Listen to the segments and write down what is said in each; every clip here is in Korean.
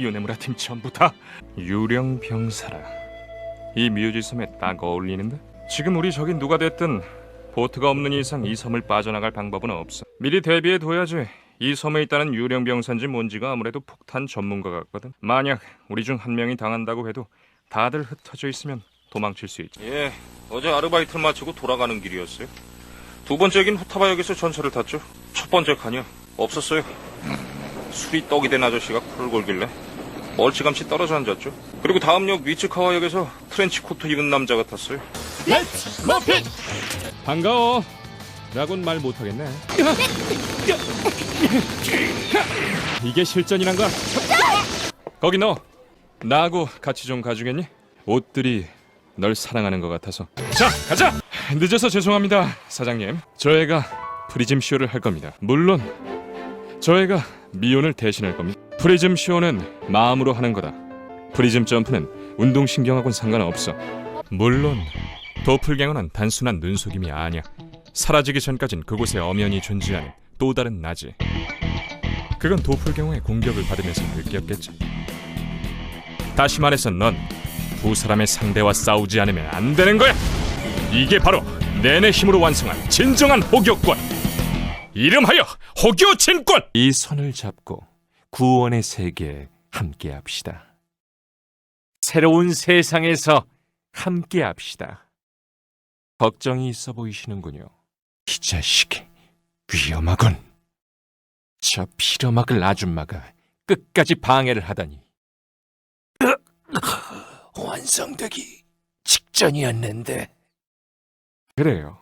요네무라 팀 전부 다 유령 병사라. 이 뮤지 섬에 딱 어울리는데? 지금 우리 적이 누가 됐든 보트가 없는 이상 이 섬을 빠져나갈 방법은 없어. 미리 대비해 둬야지. 이 섬에 있다는 유령 병사인지 뭔지가 아무래도 폭탄 전문가 같거든. 만약 우리 중 한 명이 당한다고 해도 다들 흩어져 있으면 도망칠 수 있지. 예, 어제 아르바이트를 마치고 돌아가는 길이었어요. 두 번째긴 후타바역에서 전철을 탔죠. 첫 번째 칸이요. 없었어요. 술이 떡이 된 아저씨가 코를 골길래 멀찌감치 떨어져 앉았죠. 그리고 다음 역 위츠카와역에서 트렌치 코트 입은 남자가 탔어요. 반가워. 라곤 말 못하겠네. 이게 실전이란 거야. 거기 너 나하고 같이 좀 가주겠니? 옷들이 널 사랑하는 것 같아서. 자, 가자. 늦어서 죄송합니다, 사장님. 저 애가 프리즘 쇼를 할 겁니다. 물론 저 애가 미온을 대신할 겁니다. 프리즘 쇼는 마음으로 하는 거다. 프리즘 점프는 운동신경하고는 상관없어. 물론 도플갱어는 단순한 눈속임이 아니야. 사라지기 전까진 그곳에 엄연히 존재하는 또 다른 나지. 그건 도플갱어의 공격을 받으면서 느꼈겠지. 다시 말해서 넌 두 사람의 상대와 싸우지 않으면 안 되는 거야. 이게 바로 내내 힘으로 완성한 진정한 호격권. 이름하여 호교 진권. 이 손을 잡고 구원의 세계에 함께합시다. 새로운 세상에서 함께합시다. 걱정이 있어 보이시는군요. 이 자식이 위험하군. 저 피려막을 아줌마가 끝까지 방해를 하다니. 완성되기 직전이었는데. 그래요.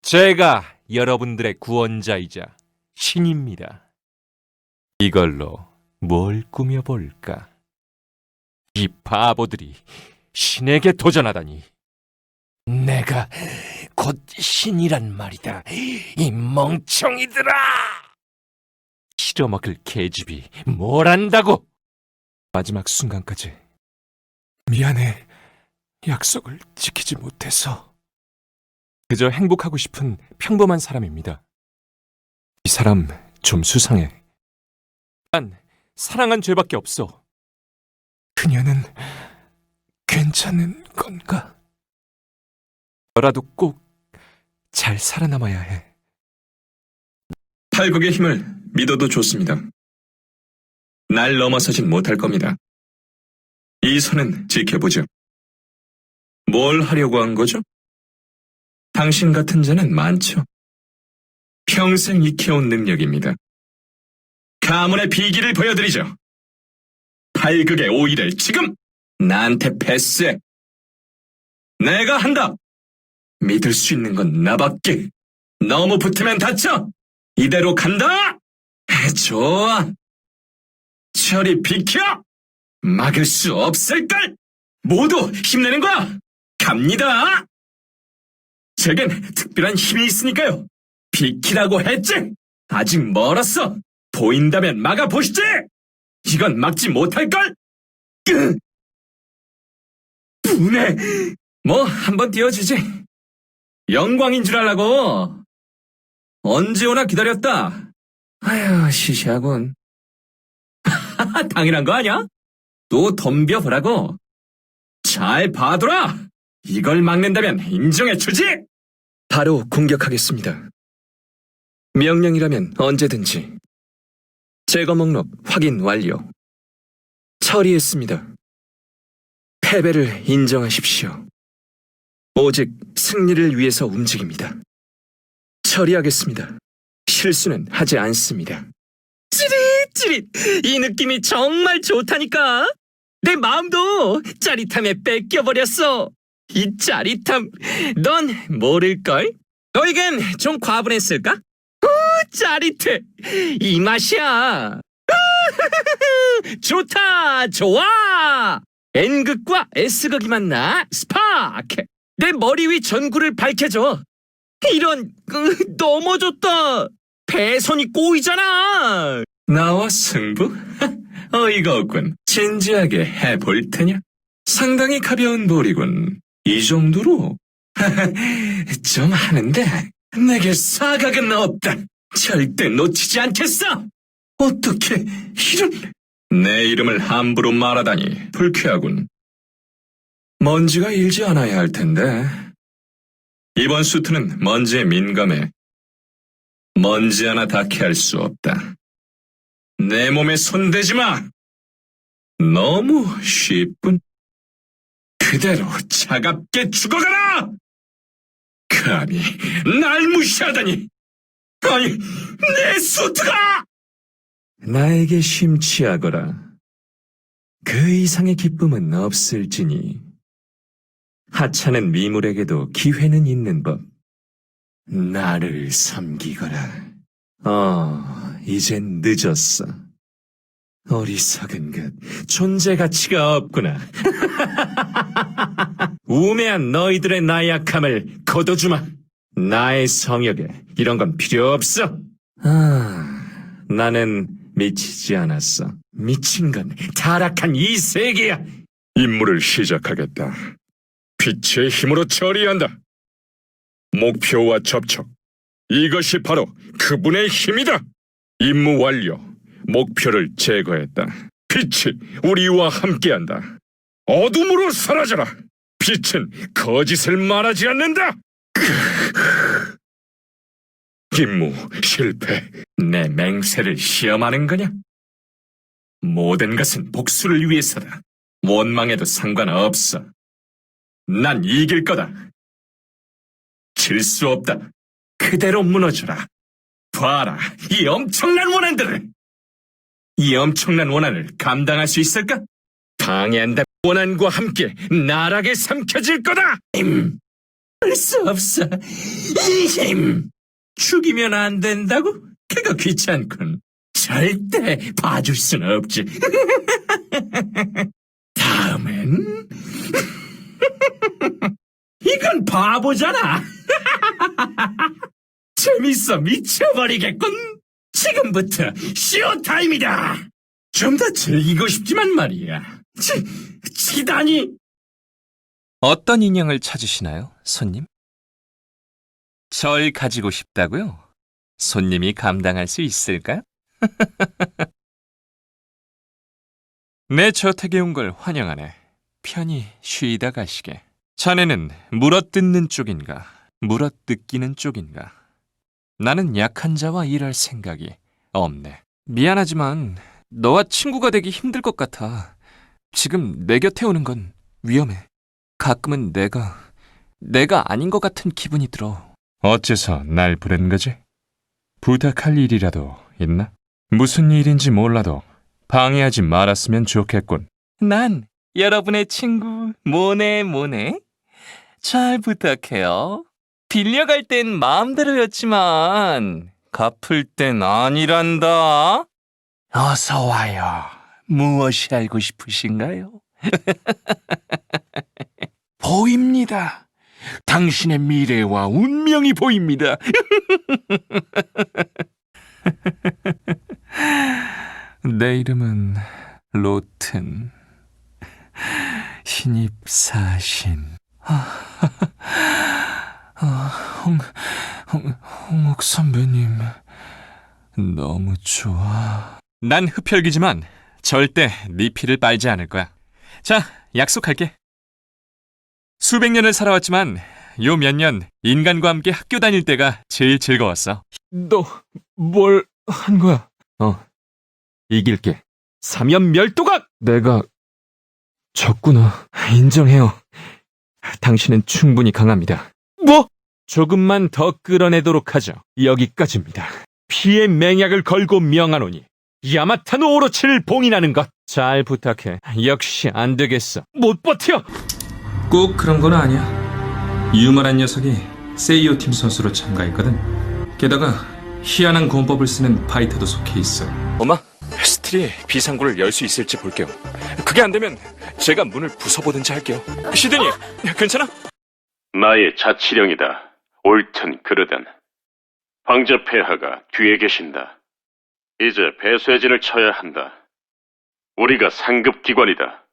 제가 여러분들의 구원자이자 신입니다. 이걸로 뭘 꾸며볼까? 이 바보들이 신에게 도전하다니. 내가 곧 신이란 말이다. 이 멍청이들아! 실어먹을 계집이 뭘 안다고? 마지막 순간까지 미안해. 약속을 지키지 못해서. 그저 행복하고 싶은 평범한 사람입니다. 이 사람 좀 수상해. 난 사랑한 죄밖에 없어. 그녀는 괜찮은 건가? 너라도 꼭 잘 살아남아야 해. 팔국의 힘을 믿어도 좋습니다. 날 넘어서진 못할 겁니다. 이 선은 지켜보죠. 뭘 하려고 한 거죠? 당신 같은 자는 많죠. 평생 익혀온 능력입니다. 가문의 비기를 보여드리죠. 팔극의 오이를 지금 나한테 패스해. 내가 한다. 믿을 수 있는 건 나밖에. 너무 붙으면 다쳐. 이대로 간다. 좋아. 철이 비켜. 막을 수 없을걸. 모두 힘내는 거야. 갑니다. 제겐 특별한 힘이 있으니까요. 비키라고 했지. 아직 멀었어. 보인다면 막아보시지. 이건 막지 못할걸. 끄. 분해. 뭐 한번 띄워주지. 영광인 줄 알라고. 언제 오나 기다렸다. 아휴, 시시하군. 당연한 거 아니야? 또 덤벼보라고. 잘 봐둬라! 이걸 막는다면 인정해주지! 바로 공격하겠습니다. 명령이라면 언제든지. 제거 목록 확인 완료. 처리했습니다. 패배를 인정하십시오. 오직 승리를 위해서 움직입니다. 처리하겠습니다. 실수는 하지 않습니다. 찌릿찌릿! 이 느낌이 정말 좋다니까! 내 마음도 짜릿함에 뺏겨버렸어! 이 짜릿함, 넌 모를걸? 너에겐 좀 과분했을까? 오, 짜릿해! 이 맛이야! 좋다! 좋아! N극과 S극이 만나 스파크! 내 머리 위 전구를 밝혀줘! 이런, 으, 넘어졌다! 배선이 꼬이잖아! 나와 승부? 어이가 없군. 진지하게 해볼 테냐? 상당히 가벼운 볼이군. 이 정도로? 좀 하는데, 내게 사각은 없다. 절대 놓치지 않겠어! 어떻게, 이런, 내 이름을 함부로 말하다니 불쾌하군. 먼지가 일지 않아야 할 텐데. 이번 수트는 먼지에 민감해. 먼지 하나 닿게 할 수 없다. 내 몸에 손대지 마! 너무 쉽군. 그대로 차갑게 죽어가라! 감히 날 무시하다니! 아니, 내 수트가! 나에게 심취하거라. 그 이상의 기쁨은 없을지니. 하찮은 미물에게도 기회는 있는 법. 나를 섬기거라. 어, 이젠 늦었어. 어리석은 것, 존재 가치가 없구나. 우매한 너희들의 나약함을 거둬주마. 나의 성역에 이런 건 필요 없어. 아, 나는 미치지 않았어. 미친 건 타락한 이 세계야. 임무를 시작하겠다. 빛의 힘으로 처리한다. 목표와 접촉. 이것이 바로 그분의 힘이다. 임무 완료. 목표를 제거했다. 빛이 우리와 함께한다. 어둠으로 사라져라. 빛은 거짓을 말하지 않는다. 임무 실패. 내 맹세를 시험하는 거냐? 모든 것은 복수를 위해서다. 원망해도 상관없어. 난 이길 거다. 질 수 없다. 그대로 무너져라. 봐라, 이 엄청난 원한들을! 이 엄청난 원한을 감당할 수 있을까? 방해한다. 원한과 함께 나락에 삼켜질 거다! 힘! 할수 없어. 이 힘! 죽이면 안 된다고? 그거 귀찮군. 절대 봐줄 순 없지. 다음엔 이건 바보잖아. 재밌어 미쳐버리겠군. 지금부터 쇼타임이다. 좀 더 즐기고 싶지만 말이야. 치, 치다니. 어떤 인형을 찾으시나요, 손님? 절 가지고 싶다고요? 손님이 감당할 수 있을까요? 내 저택에 온 걸 환영하네. 편히 쉬다 가시게. 자네는 물어뜯는 쪽인가, 물어뜯기는 쪽인가? 나는 약한 자와 일할 생각이 없네. 미안하지만 너와 친구가 되기 힘들 것 같아. 지금 내 곁에 오는 건 위험해. 가끔은 내가 내가 아닌 것 같은 기분이 들어. 어째서 날 부른 거지? 부탁할 일이라도 있나? 무슨 일인지 몰라도 방해하지 말았으면 좋겠군. 난 여러분의 친구 모네 모네 잘 부탁해요. 빌려갈 땐 마음대로였지만 갚을 땐 아니란다. 어서 와요. 무엇이 알고 싶으신가요? 보입니다. 당신의 미래와 운명이 보입니다. 내 이름은 로튼. 신입 사신. 아, 홍, 홍, 홍옥 선배님. 너무 좋아. 난 흡혈귀지만 절대 네 피를 빨지 않을 거야. 자, 약속할게. 수백 년을 살아왔지만 요 몇 년 인간과 함께 학교 다닐 때가 제일 즐거웠어. 너 뭘 한 거야? 어, 이길게. 사면 멸도각! 내가 졌구나. 인정해요. 당신은 충분히 강합니다. 뭐? 조금만 더 끌어내도록 하죠. 여기까지입니다. 피의 맹약을 걸고 명하노니 야마타노 오로치를 봉인하는 것 잘 부탁해. 역시 안 되겠어. 못 버텨. 꼭 그런 건 아니야. 유머란 녀석이 세이오 팀 선수로 참가했거든. 게다가 희한한 공법을 쓰는 파이터도 속해 있어. 엄마, 스틸이 비상구를 열 수 있을지 볼게요. 그게 안 되면 제가 문을 부숴보든지 할게요. 시드니, 괜찮아? 나의 자치령이다. 옳든 그르든. 황제 폐하가 뒤에 계신다. 이제 배쇄진을 쳐야 한다. 우리가 상급 기관이다.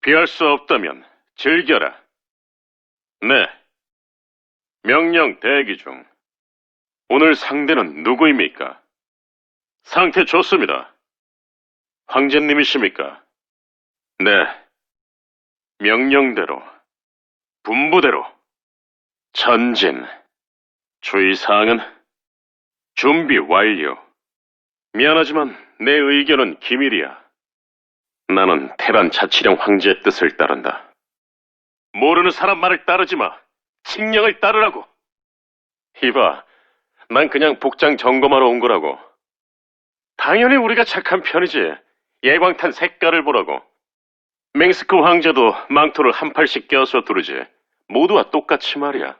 피할 수 없다면 즐겨라. 네. 명령 대기 중. 오늘 상대는 누구입니까? 상태 좋습니다. 황제님이십니까? 네. 명령대로, 분부대로, 전진. 주의사항은 준비 완료. 미안하지만 내 의견은 기밀이야. 나는 테란 자치령 황제의 뜻을 따른다. 모르는 사람 말을 따르지 마. 칙령을 따르라고. 이봐, 난 그냥 복장 점검하러 온 거라고. 당연히 우리가 착한 편이지. 예광탄 색깔을 보라고. 맹스크 황제도 망토를 한 팔씩 껴서 두르지. 모두와 똑같이 말이야.